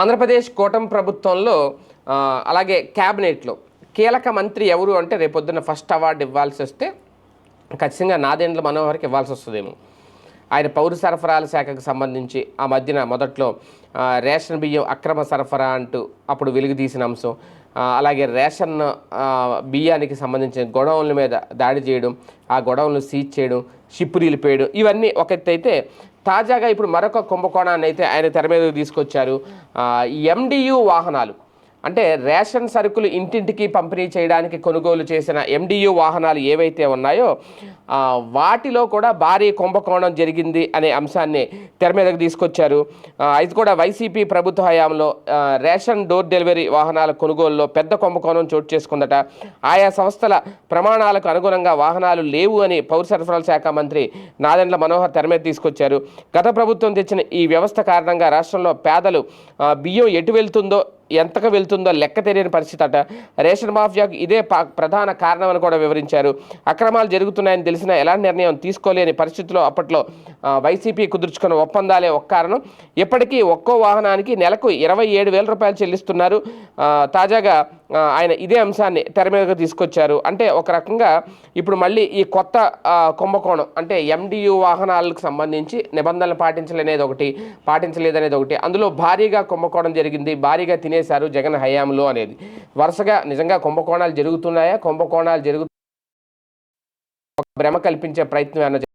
ఆంధ్రప్రదేశ్ కూటమి ప్రభుత్వంలో అలాగే క్యాబినెట్లో కీలక మంత్రి ఎవరు అంటే రేపొద్దున ఫస్ట్ అవార్డు ఇవ్వాల్సి వస్తే ఖచ్చితంగా నాదేండ్ల మనోహర్కి ఇవ్వాల్సి వస్తుందేమో. ఆయన పౌర సరఫరాల శాఖకు సంబంధించి ఆ మధ్యన మొదట్లో రేషన్ బియ్యం అక్రమ సరఫరా అంటూ అప్పుడు వెలుగు తీసిన అంశం అలాగే రేషన్ బియ్యానికి సంబంధించిన గొడవల మీద దాడి చేయడం ఆ గొడవలను సీజ్ చేయడం షిప్పు నిలిపేయడం ఇవన్నీ ఒకటైతే తాజాగా ఇప్పుడు మరొక కుంభకోణాన్ని అయితే ఆయన తెర మీదకి తీసుకొచ్చారు. ఎండియు వాహనాలు. అంటే రేషన్ సరుకులు ఇంటింటికి పంపిణీ చేయడానికి కొనుగోలు చేసిన ఎండియు వాహనాలు ఏవైతే ఉన్నాయో వాటిలో కూడా భారీ కుంభకోణం జరిగింది అనే అంశాన్ని తెర మీదకు తీసుకొచ్చారు. ఆ, ఇది కూడా వైసీపీ ప్రభుత్వ హయాంలో రేషన్ డోర్ డెలివరీ వాహనాల కొనుగోలులో పెద్ద కుంభకోణం చోటు చేసుకుందట. ఆయా సంస్థల ప్రమాణాలకు అనుగుణంగా వాహనాలు లేవు అని పౌర సరఫరాల శాఖ మంత్రి నాదెండ్ల మనోహర్ తెర మీద తీసుకొచ్చారు. గత ప్రభుత్వం తెచ్చిన ఈ వ్యవస్థ కారణంగా రాష్ట్రంలో పేదలు బియ్యం ఎటు వెళ్తుందో ఎంతకు వెళ్తుందో లెక్క తెలియని పరిస్థితి అట. రేషన్ మాఫియాకు ఇదే పా- ప్రధాన కారణమని కూడా వివరించారు. అక్రమాలు జరుగుతున్నాయని తెలిసినా ఎలాంటి నిర్ణయం తీసుకోలేని పరిస్థితిలో అప్పట్లో వైసీపీ కుదుర్చుకున్న ఒప్పందాలే ఒక కారణం. ఇప్పటికీ ఒక్కో వాహనానికి నెలకు ఇరవై ఏడు వేల రూపాయలు చెల్లిస్తున్నారు. తాజాగా ఆయన ఇదే అంశాన్ని తెర మీదకు తీసుకొచ్చారు. అంటే ఒక రకంగా ఇప్పుడు మళ్ళీ ఈ కొత్త కుంభకోణం అంటే ఎండియు వాహనాలకు సంబంధించి నిబంధనలు పాటించలేనేది ఒకటి పాటించలేదనేది ఒకటి. అందులో భారీగా కుంభకోణం జరిగింది. భారీగా తినేశారు జగన్ హయాంలో అనేది. వరుసగా నిజంగా కుంభకోణాలు జరుగుతున్నాయా? కుంభకోణాలు జరుగు ఒక భ్రమ కల్పించే ప్రయత్నం ఏమన్నా